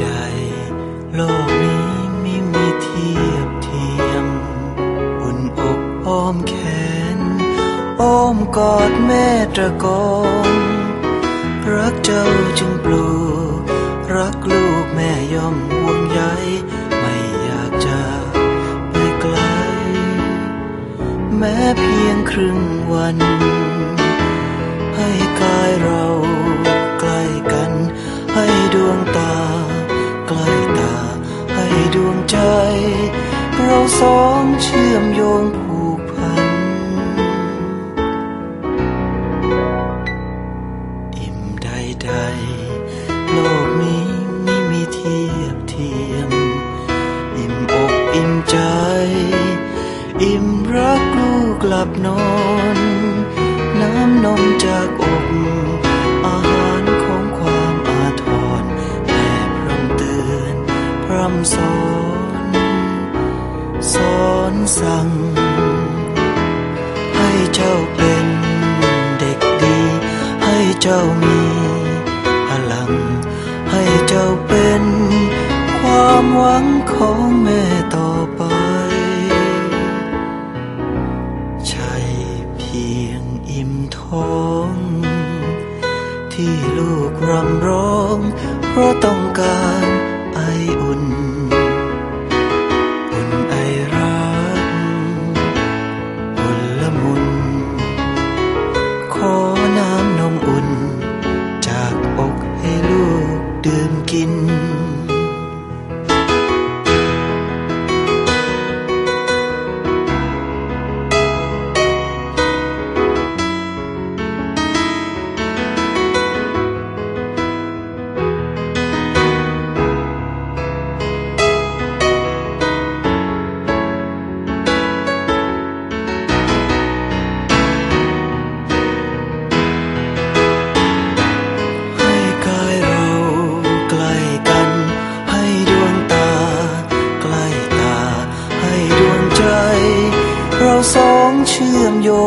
ใด โลกนี้ไม่มีเทียบเทียม อุ่นอกอ้อมแขน อ้อมกอดแม่ตะกองรักเจ้าจึงปลูก รักลูกแม่ย่อมห่วงใยไม่อยากจะไปไกล แม้เพียงครึ่งวัน ให้กายเรา งใจ เราสองเชื่อมโยงผูกพัน อิ่มใดๆโลกนี้ไม่มีเทียบเทียม อิ่มอกอิ่มใจ อิ่มรักลูกหลับนอน น้ำนมจากอกอาหารของความอาทรแม่พร่ำเตือนพร่ำสอน สั่ง ให้เจ้าเป็นเด็กดี ให้เจ้ามีพลัง ให้เจ้าเป็นความหวังของแม่ต่อไป ใช่เพียงอิ่มท้อง ที่ลูกรำร้อง เพราะต้องการไออุ่นอุ่น ดื่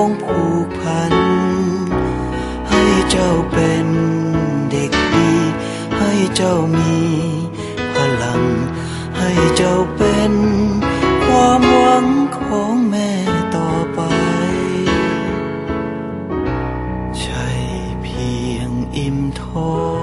องผูกพัน ให้เจ้าเป็นเด็กดี ให้เจ้ามีพลัง ให้เจ้าเป็นความหวังของแม่ต่อไป ใช่เพียงอิ่มท้อง